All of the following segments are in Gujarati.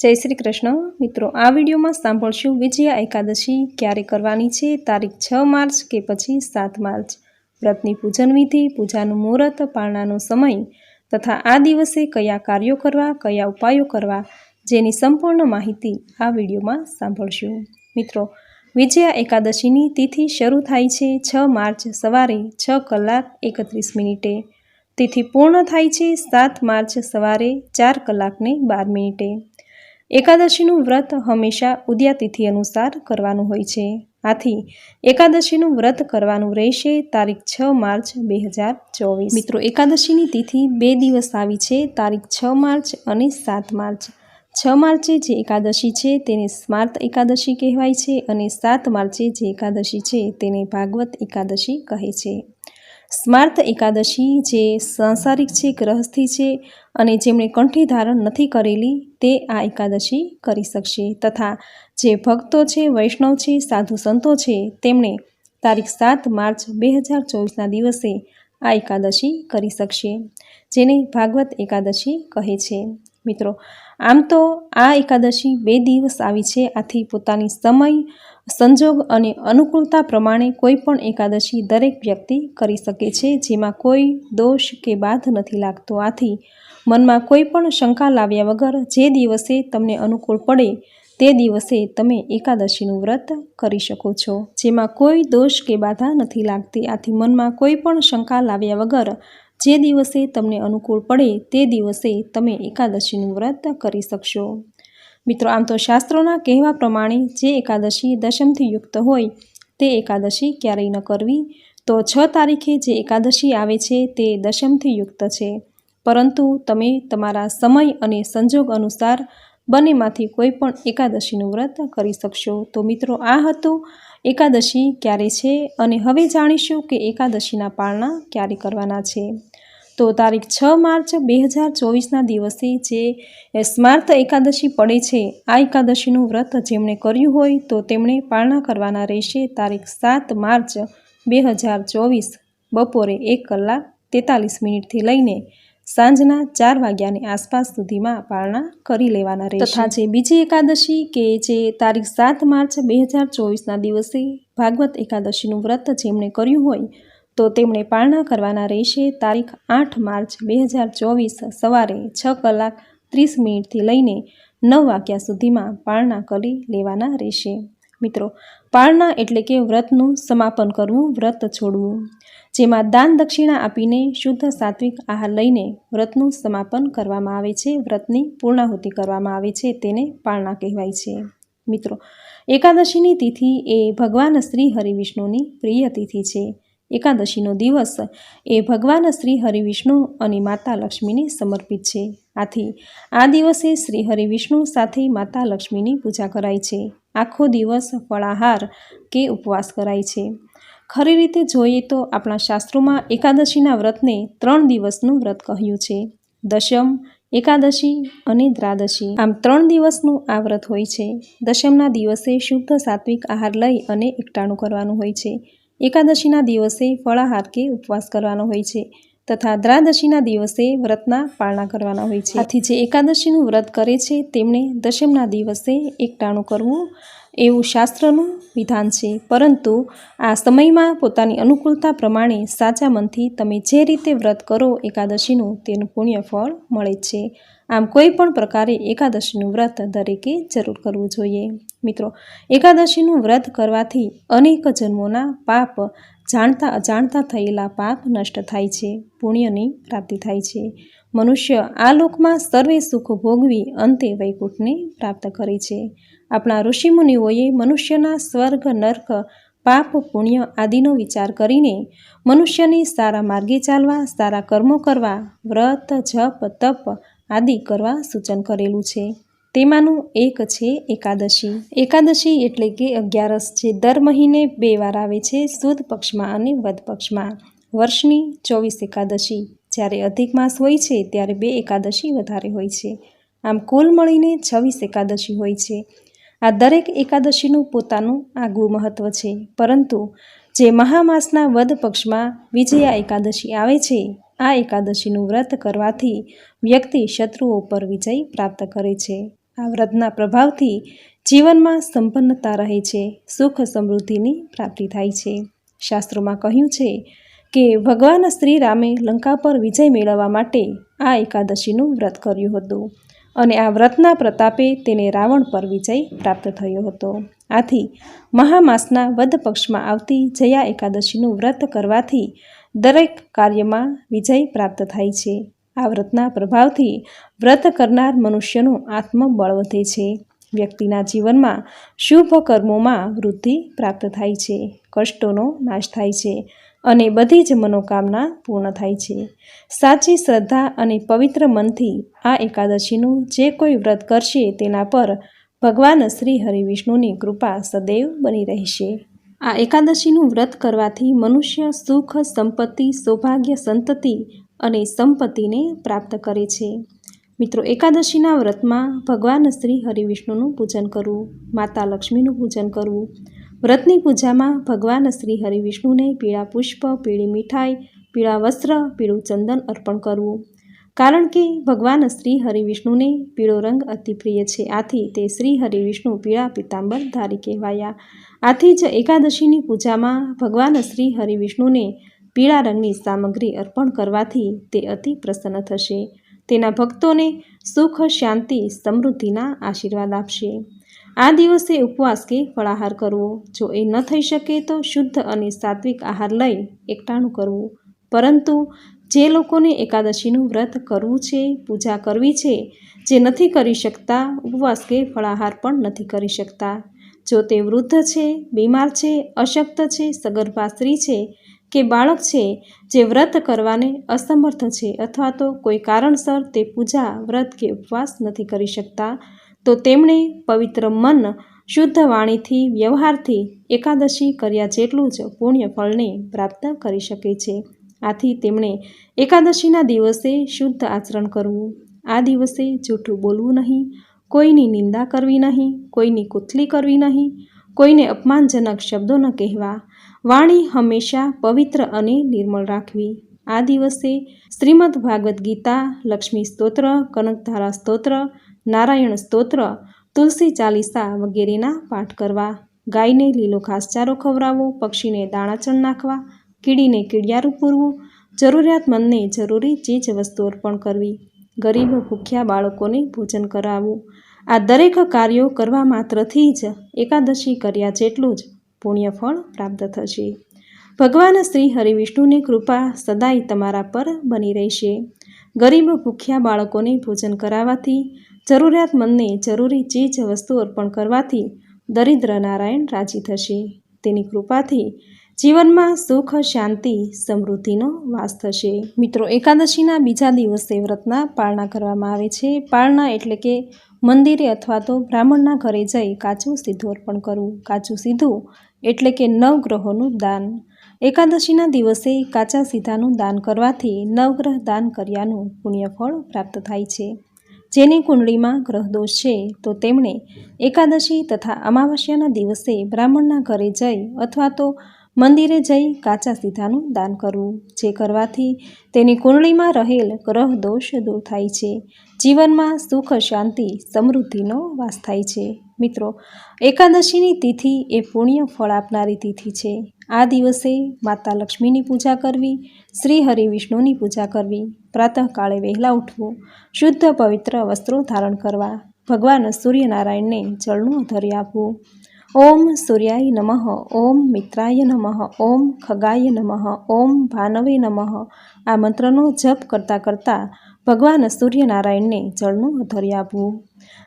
જય શ્રી કૃષ્ણ. મિત્રો, આ વિડીયોમાં સાંભળશું વિજયા એકાદશી ક્યારે કરવાની છે? તારીખ છ માર્ચ કે પછી સાત માર્ચ? વ્રતની પૂજન વિધિ, પૂજાનું મુહૂર્ત, પારણાનો સમય તથા આ દિવસે કયા કાર્યો કરવા, કયા ઉપાયો કરવા જેની સંપૂર્ણ માહિતી આ વિડીયોમાં સાંભળશું. મિત્રો, વિજયા એકાદશીની તિથિ શરૂ થાય છે છ માર્ચ સવારે છ કલાક એકત્રીસ મિનિટે. તિથિ પૂર્ણ થાય છે સાત માર્ચ સવારે ચાર કલાકને બાર મિનિટે. એકાદશીનું વ્રત હંમેશા ઉદ્યાતિથિ અનુસાર કરવાનું હોય છે. આથી, એકાદશીનું વ્રત કરવાનું રહેશે તારીખ છ માર્ચ બે હજાર ચોવીસ. મિત્રો, એકાદશીની તિથિ બે દિવસ આવી છે, તારીખ છ માર્ચ અને સાત માર્ચ. છ માર્ચે જે એકાદશી છે, તેને સ્માર્ત એકાદશી કહેવાય છે અને સાત માર્ચે જે એકાદશી છે, તેને ભાગવત એકાદશી કહે છે. સ્માર્ત એકાદશી જે સાંસારિક છે, ગ્રહસ્થી છે અને જેમણે કંઠી ધારણ નથી કરેલી, તે આ એકાદશી કરી શકશે. તથા જે ભક્તો છે, વૈષ્ણવ છે, સાધુ સંતો છે, તેમણે તારીખ સાત માર્ચ બે હજાર ચોવીસના દિવસે આ એકાદશી કરી શકશે, જેને ભાગવત એકાદશી કહે છે. મિત્રો, આમ તો આ એકાદશી બે દિવસ આવી છે. આથી પોતાની સમય, સંજોગ અને અનુકૂળતા પ્રમાણે કોઈ પણ એકાદશી દરેક વ્યક્તિ કરી શકે છે, જેમાં કોઈ દોષ કે બાધ નથી લાગતો. આથી મનમાં કોઈ પણ શંકા લાવ્યા વગર જે દિવસે તમને અનુકૂળ પડે, તે દિવસે તમે એકાદશીનું વ્રત કરી શકો છો, જેમાં કોઈ દોષ કે બાધા નથી લાગતી. આથી મનમાં કોઈ પણ શંકા લાવ્યા વગર જે દિવસે તમને અનુકૂળ પડે તે દિવસે તમે એકાદશીનું વ્રત કરી શકશો. મિત્રો, આમ તો શાસ્ત્રોના કહેવા પ્રમાણે જે એકાદશી દશમથી યુક્ત હોય, તે એકાદશી ક્યારેય ન કરવી. તો છ તારીખે જે એકાદશી આવે છે, તે દશમથી યુક્ત છે. પરંતુ તમે તમારા સમય અને સંજોગ અનુસાર બંનેમાંથી કોઈ પણ એકાદશીનું વ્રત કરી શકશો. તો મિત્રો, આ હતું એકાદશી ક્યારે છે અને હવે જાણીશું કે એકાદશીના પાળના ક્યારે કરવાના છે. તો તારીખ છ માર્ચ બે હજાર ચોવીસના દિવસે જે સ્માર્ત એકાદશી પડે છે, આ એકાદશીનું વ્રત જેમણે કર્યું હોય તો તેમણે પાળના કરવાના રહેશે તારીખ સાત માર્ચ બે હજાર ચોવીસ બપોરે એક કલાક તેતાલીસ મિનિટથી લઈને સાંજના ચાર વાગ્યાની આસપાસ સુધીમાં પારણા કરી લેવાના રહેશે. તથા જે બીજી એકાદશી કે જે તારીખ સાત માર્ચ બે હજાર ચોવીસના દિવસે ભાગવત એકાદશીનું વ્રત જેમણે કર્યું હોય, તો તેમણે પારણા કરવાના રહેશે તારીખ આઠ માર્ચ બે હજાર ચોવીસ સવારે છ કલાક ત્રીસ મિનિટથી લઈને નવ વાગ્યા સુધીમાં પારણા કરી લેવાના રહેશે. મિત્રો પાળના એટલે કે વ્રતનું સમાપન કરવું, વ્રત છોડવું. જેમાં દાન દક્ષિણા આપીને શુદ્ધ સાત્વિક આહાર લઈને વ્રતનું સમાપન કરવામાં આવે છે. વ્રતની પૂર્ણાહુતિ કરવામાં આવે છે તેને પાળના કહેવાય છે. મિત્રો, એકાદશીની તિથિ એ ભગવાન શ્રી હરિવિષ્ણુની પ્રિય તિથિ છે. એકાદશીનો દિવસ એ ભગવાન શ્રી હરિવિષ્ણુ અને માતા લક્ષ્મીને સમર્પિત છે. આથી આ દિવસે શ્રી હરિવિષ્ણુ સાથે માતા લક્ષ્મીની પૂજા કરાય છે. આખો દિવસ ફળાહાર કે ઉપવાસ કરાય છે. ખરી રીતે જોઈએ તો આપણા શાસ્ત્રોમાં એકાદશીના વ્રતને ત્રણ દિવસનું વ્રત કહ્યું છે. દશમ, એકાદશી અને દ્રાદશી. આમ ત્રણ દિવસનું આ વ્રત હોય છે. દશમના દિવસે શુદ્ધ સાત્વિક આહાર લઈ અને એકટાણું કરવાનું હોય છે. એકાદશીના દિવસે ફળાહાર કે ઉપવાસ કરવાનો હોય છે તથા દ્રાદશીના દિવસે વ્રતના પાળના કરવાના હોય છે. આથી જે એકાદશીનું વ્રત કરે છે, તેમણે દશમના દિવસે એકટાણું કરવું એવું શાસ્ત્રનું વિધાન છે. પરંતુ આ સમયમાં પોતાની અનુકૂળતા પ્રમાણે સાચા મનથી તમે જે રીતે વ્રત કરો એકાદશીનું તેનું પુણ્ય ફળ મળે છે. આમ કોઈ પણ પ્રકારે એકાદશીનું વ્રત દરેકે જરૂર કરવું જોઈએ. મિત્રો, એકાદશીનું વ્રત કરવાથી અનેક જન્મોના પાપ જાણતા અજાણતા થયેલા પાપ નષ્ટ થાય છે. પુણ્યની પ્રાપ્તિ થાય છે. મનુષ્ય આ લોકમાં સર્વે સુખ ભોગવી અંતે વૈકુંઠને પ્રાપ્ત કરે છે. આપણા ઋષિમુનિઓએ મનુષ્યના સ્વર્ગ, નર્ક, પાપ, પુણ્ય આદિનો વિચાર કરીને મનુષ્યને સારા માર્ગે ચાલવા, સારા કર્મો કરવા, વ્રત, જપ, તપ આદિ કરવા સૂચન કરેલું છે. તેમાંનું એક છે એકાદશી. એકાદશી એટલે કે અગિયારસ, જે દર મહિને બે વાર આવે છે સુદ પક્ષમાં અને વધ પક્ષમાં. વર્ષની ચોવીસ એકાદશી. જ્યારે અધિક માસ હોય છે, ત્યારે બે એકાદશી વધારે હોય છે. આમ કુલ મળીને છવ્વીસ એકાદશી હોય છે. આ દરેક એકાદશીનું પોતાનું આગવું મહત્ત્વ છે. પરંતુ જે મહામાસના વદ પક્ષમાં વિજયા એકાદશી આવે છે, આ એકાદશીનું વ્રત કરવાથી વ્યક્તિ શત્રુઓ પર વિજય પ્રાપ્ત કરે છે. આ વ્રતના પ્રભાવથી જીવનમાં સંપન્નતા રહે છે, સુખ સમૃદ્ધિની પ્રાપ્તિ થાય છે. શાસ્ત્રોમાં કહ્યું છે કે ભગવાન શ્રી રામે લંકા પર વિજય મેળવવા માટે આ એકાદશીનું વ્રત કર્યું હતું અને આ વ્રતના પ્રતાપે તેને રાવણ પર વિજય પ્રાપ્ત થયો હતો. આથી મહામાસના વદ પક્ષમાં આવતી જયા એકાદશીનું વ્રત કરવાથી દરેક કાર્યમાં વિજય પ્રાપ્ત થાય છે. આ વ્રતના પ્રભાવથી વ્રત કરનાર મનુષ્યનું આત્મબળ વધે છે. વ્યક્તિના જીવનમાં શુભ કર્મોમાં વૃદ્ધિ પ્રાપ્ત થાય છે. કષ્ટોનો નાશ થાય છે. અને બધી જ મનોકામના પૂર્ણ થાય છે. સાચી શ્રદ્ધા અને પવિત્ર મનથી આ એકાદશીનું જે કોઈ વ્રત કરશે તેના પર ભગવાન શ્રી હરિવિષ્ણુની કૃપા સદૈવ બની રહેશે. આ એકાદશીનું વ્રત કરવાથી મનુષ્ય સુખ, સંપત્તિ, સૌભાગ્ય, સંતતિ અને સંપત્તિને પ્રાપ્ત કરે છે. મિત્રો, એકાદશીના વ્રતમાં ભગવાન શ્રી હરિવિષ્ણુનું પૂજન કરવું, માતા લક્ષ્મીનું પૂજન કરવું વ્રતની પૂજામાં ભગવાન શ્રી હરિવિષ્ણુને પીળા પુષ્પ, પીળી મીઠાઈ, પીળા વસ્ત્ર, પીળું ચંદન અર્પણ કરવું. કારણ કે ભગવાન શ્રી હરિવિષ્ણુને પીળો રંગ અતિ પ્રિય છે, આથી તે શ્રી હરિવિષ્ણુ પીળા પિતાંબર ધારી કહેવાયા. આથી જ એકાદશીની પૂજામાં ભગવાન શ્રી હરિવિષ્ણુને પીળા રંગની સામગ્રી અર્પણ કરવાથી તે અતિ પ્રસન્ન થશે. તેના ભક્તોને સુખ, શાંતિ, સમૃદ્ધિના આશીર્વાદ આપશે. આ દિવસે ઉપવાસ કે ફળાહાર કરવો. જો એ ન થઈ શકે તો શુદ્ધ અને સાત્વિક આહાર લઈ એકટાણું કરવું. પરંતુ જે લોકોને એકાદશીનું વ્રત કરવું છે, પૂજા કરવી છે, જે નથી કરી શકતા, ઉપવાસ કે ફળાહાર પણ નથી કરી શકતા. જો તે વૃદ્ધ છે, બીમાર છે, અશક્ત છે સગર્ભા સ્ત્રી છે કે બાળક છે, જે વ્રત કરવાને અસમર્થ છે અથવા તો કોઈ કારણસર તે પૂજા, વ્રત કે ઉપવાસ નથી કરી શકતા તો તેમણે પવિત્ર મન શુદ્ધ વાણીથી, વ્યવહારથી એકાદશી કર્યા જેટલું જ પુણ્ય ફળને પ્રાપ્ત કરી શકે છે. આથી તેમણે એકાદશીના દિવસે શુદ્ધ આચરણ કરવું. આ દિવસે જૂઠું બોલવું નહીં, કોઈની નિંદા કરવી નહીં, કોઈની કુથલી કરવી નહીં, કોઈને અપમાનજનક શબ્દો ન કહેવા. વાણી હંમેશા પવિત્ર અને નિર્મળ રાખવી. આ દિવસે શ્રીમદ ભાગવદ્ ગીતા, લક્ષ્મી સ્તોત્ર, કનકધારા સ્તોત્ર નારાયણ સ્તોત્ર, તુલસી ચાલીસા વગેરેના પાઠ કરવા, ગાયને લીલો ઘાસચારો ખવડાવવો, પક્ષીને દાણાચણ નાખવા, કીડીને કીડિયારું પૂરવું, જરૂરિયાતમંદને જરૂરી ચીજ વસ્તુ અર્પણ કરવી, ગરીબ ભૂખ્યા બાળકોને ભોજન કરાવવું. આ દરેક કાર્યો કરવા માત્રથી જ એકાદશી કર્યા જેટલું જ પુણ્યફળ પ્રાપ્ત થશે. ભગવાન શ્રી હરિવિષ્ણુની કૃપા સદાય તમારા પર બની રહેશે. ગરીબ ભૂખ્યા બાળકોને ભોજન કરાવવાથી જરૂરિયાતમંદને જરૂરી ચીજ વસ્તુ અર્પણ કરવાથી દરિદ્ર નારાયણ રાજી થશે. તેની કૃપાથી જીવનમાં સુખ, શાંતિ, સમૃદ્ધિનો વાસ થશે. મિત્રો, એકાદશીના બીજા દિવસે વ્રતના પાળના કરવામાં આવે છે. પાળના એટલે કે મંદિરે અથવા તો બ્રાહ્મણના ઘરે જઈ કાચું સીધું અર્પણ કરવું. કાચું સીધું એટલે કે નવગ્રહોનું દાન. એકાદશીના દિવસે કાચા સીધાનું દાન કરવાથી નવગ્રહ દાન કર્યાનું પુણ્યફળ પ્રાપ્ત થાય છે. જેની કુંડળીમાં ગ્રહદોષ છે, તો તેમણે એકાદશી તથા અમાવસ્યાના દિવસે બ્રાહ્મણના ઘરે જઈ અથવા તો મંદિરે જઈ કાચા સીધાનું દાન કરવું, જે કરવાથી તેની કુંડળીમાં રહેલ ગ્રહ દોષ દૂર થાય છે. જીવનમાં સુખ, શાંતિ, સમૃદ્ધિનો વાસ થાય છે. મિત્રો, એકાદશીની તિથિ એ પુણ્ય ફળ આપનારી તિથિ છે. આ દિવસે માતા લક્ષ્મીની પૂજા કરવી, શ્રી હરિ વિષ્ણુની પૂજા કરવી પ્રાતઃકાળે વહેલા ઉઠવું, શુદ્ધ પવિત્ર વસ્ત્રો ધારણ કરવા, ભગવાન સૂર્યનારાયણને જળનું ધરી આપવું. ઓમ સૂર્યાય નમઃ, ઓમ મિત્રાય નમઃ, ઓમ ખગાય નમઃ, ઓમ ભાનવે નમઃ. આ મંત્રનો જપ કરતાં કરતાં ભગવાન સૂર્યનારાયણને જળનું ધરી આપવું.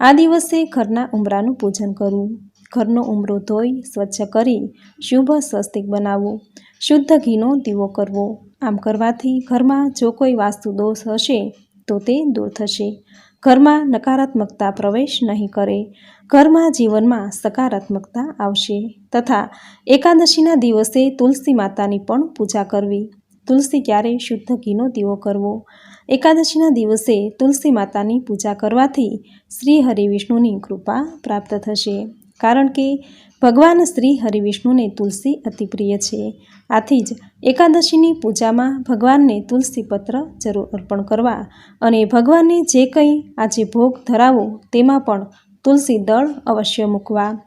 આ દિવસે ઘરના ઉંબરાનું પૂજન કરવું. ઘરનો ઉમરો ધોઈ, સ્વચ્છ કરી, શુભ સ્વસ્તિક બનાવવું. શુદ્ધ ઘીનો દીવો કરવો. આમ કરવાથી ઘરમાં જો કોઈ વાસ્તુ દોષ હશે, તો તે દૂર થશે. ઘરમાં નકારાત્મકતા પ્રવેશ નહીં કરે. ઘરમાં જીવનમાં સકારાત્મકતા આવશે તથા એકાદશીના દિવસે તુલસી માતાની પણ પૂજા કરવી. તુલસી ક્યારે શુદ્ધ ઘીનો દીવો કરવો? એકાદશીના દિવસે તુલસી માતાની પૂજા કરવાથી શ્રી હરિ વિષ્ણુની કૃપા પ્રાપ્ત થશે. કારણ કે ભગવાન શ્રી હરિવિષ્ણુને તુલસી અતિ પ્રિય છે. આથી જ એકાદશીની પૂજામાં ભગવાનને તુલસી પત્ર જરૂર અર્પણ કરવા અને ભગવાનને જે કંઈ આજે ભોગ ધરાવો તેમાં પણ તુલસી દળ અવશ્ય મૂકવા.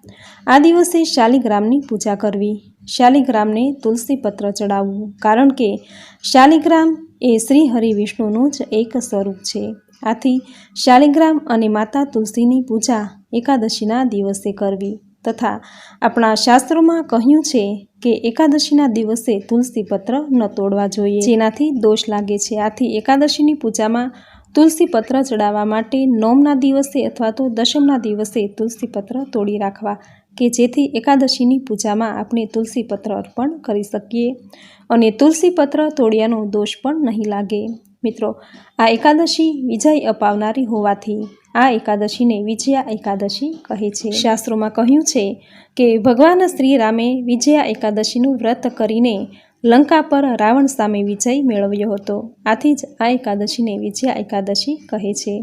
આ દિવસે શાલિગ્રામની પૂજા કરવી. શાલિગ્રામને તુલસી પત્ર ચડાવવું. કારણ કે શાલિગ્રામ એ શ્રી હરિવિષ્ણુનું જ એક સ્વરૂપ છે. આથી શાલિગ્રામ અને માતા તુલસીની પૂજા એકાદશીના દિવસે કરવી તથા આપણા શાસ્ત્રોમાં કહ્યું છે કે એકાદશીના દિવસે તુલસી પત્ર ન તોડવા જોઈએ. જેનાથી દોષ લાગે છે. આથી એકાદશીની પૂજામાં તુલસી પત્ર ચડાવવા માટે નોમના દિવસે અથવા તો દશમના દિવસે તુલસી પત્ર તોડી રાખવા કે જેથી એકાદશીની પૂજામાં આપણે તુલસી પત્ર અર્પણ કરી શકીએ અને તુલસી પત્ર તોડ્યાનો દોષ પણ નહીં લાગે. મિત્રો, આ એકાદશી વિજય અપાવનારી હોવાથી આ એકાદશીને વિજયા એકાદશી કહે છે. શાસ્ત્રોમાં કહ્યું છે કે, ભગવાન શ્રી રામે વિજયા એકાદશીનું વ્રત કરીને લંકા પર રાવણ સામે વિજય મેળવ્યો હતો. આથી જ આ એકાદશીને વિજયા એકાદશી કહે છે.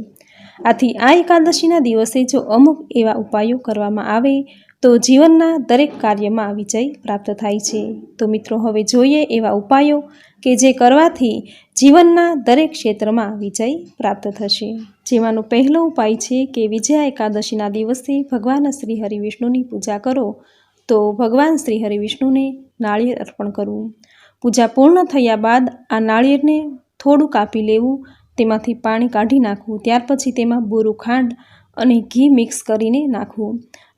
આથી આ એકાદશીના દિવસે જો અમુક એવા ઉપાયો કરવામાં આવે, તો જીવનના દરેક કાર્યમાં વિજય પ્રાપ્ત થાય છે. તો મિત્રો, હવે જોઈએ એવા ઉપાયો કે જે કરવાથી જીવનના દરેક ક્ષેત્રમાં વિજય પ્રાપ્ત થશે. જેમાંનો પહેલો ઉપાય છે કે વિજયા એકાદશીના દિવસે ભગવાન શ્રી હરિવિષ્ણુની પૂજા કરો, તો ભગવાન શ્રી હરિવિષ્ણુને નાળિયેર અર્પણ કરવું. પૂજા પૂર્ણ થયા બાદ આ નાળિયેરને થોડું કાપી લેવું, તેમાંથી પાણી કાઢી નાખવું, ત્યાર પછી તેમાં બોરું ખાંડ અને ઘી મિક્સ કરીને નાખવું.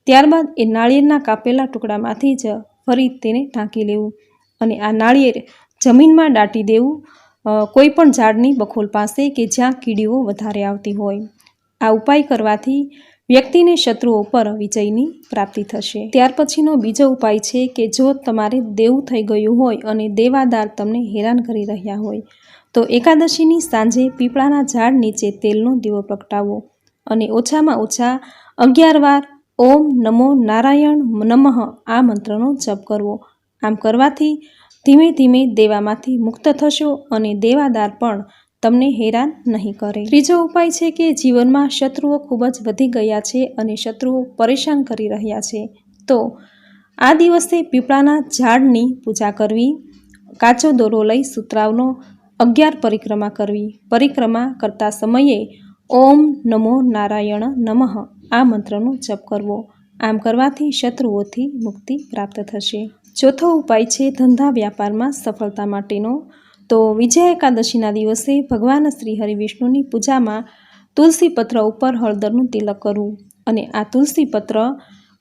ત્યારબાદ એ નાળિયેરના કાપેલા ટુકડામાંથી જ ફરી તેને ઢાંકી લેવું અને આ નાળિયેર જમીનમાં દાટી દેવું. કોઈ પણ ઝાડની બખોલ પાસે કે જ્યાં કીડીઓ વધારે આવતી હોય. આ ઉપાય કરવાથી વ્યક્તિને શત્રુઓ પર વિજયની પ્રાપ્તિ થશે. ત્યાર પછીનો બીજો ઉપાય છે કે જો તમારે દેવું થઈ ગયું હોય અને દેવાદાર તમને હેરાન કરી રહ્યા હોય, તો એકાદશીની સાંજે પીપળાના ઝાડ નીચે તેલનો દીવો પ્રગટાવો અને ઓછામાં ઓછા અગિયાર વાર ઓમ નમો નારાયણ નમઃ આ મંત્રનો જપ કરવો. આમ કરવાથી ધીમે ધીમે દેવામાંથી મુક્ત થશો અને દેવાદાર પણ તમને હેરાન નહીં કરે. ત્રીજો ઉપાય છે કે જીવનમાં શત્રુઓ ખૂબ જ વધી ગયા છે અને શત્રુઓ પરેશાન કરી રહ્યા છે. તો આ દિવસે પીપળાના ઝાડની પૂજા કરવી, કાચો દોરો લઈ સુતરાવનો અગિયાર પરિક્રમા કરવી. પરિક્રમા કરતા સમયે ઓમ નમો નારાયણ નમઃ આ મંત્રનો જપ કરવો. આમ કરવાથી શત્રુઓથી મુક્તિ પ્રાપ્ત થશે. ચોથો ઉપાય છે ધંધા વ્યાપારમાં સફળતા માટેનો. તો વિજય એકાદશીના દિવસે ભગવાન શ્રી હરિવિષ્ણુની પૂજામાં તુલસી પત્ર ઉપર હળદરનું તિલક કરવું અને આ તુલસી પત્ર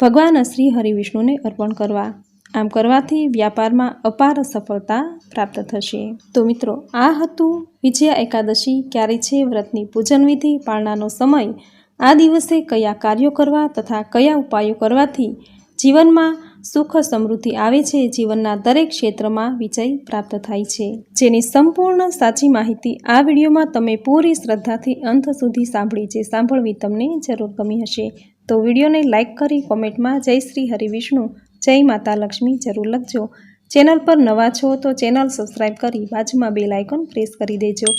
ભગવાન શ્રી હરિવિષ્ણુને અર્પણ કરવા. આમ કરવાથી વ્યાપારમાં અપાર સફળતા પ્રાપ્ત થશે. તો મિત્રો, આ હતું વિજયા એકાદશી. ક્યારે છે વ્રતની પૂજન વિધિ? પાળનાનો સમય? આ દિવસે કયા કાર્યો કરવા તથા કયા ઉપાયો કરવાથી જીવનમાં સુખ સમૃદ્ધિ આવે છે, જીવનના દરેક ક્ષેત્રમાં વિજય પ્રાપ્ત થાય છે. જેની સંપૂર્ણ સાચી માહિતી આ વિડીયોમાં તમે પૂરી શ્રદ્ધાથી અંત સુધી સાંભળી છે સાંભળવી તમને જરૂર ગમી હશે. તો વિડીયોને લાઇક કરી કોમેન્ટમાં જય શ્રી હરિવિષ્ણુ જય માતા લક્ષ્મી જરૂર લખજો. ચેનલ પર નવા છો તો ચેનલ સબસ્ક્રાઈબ કરી બાજુમાં બેલ લાઇકોન પ્રેસ કરી દેજો.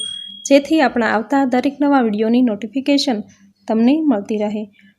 જેથી આપણા આવતા દરેક નવા વિડીયોની નોટિફિકેશન તમને મળતી રહે.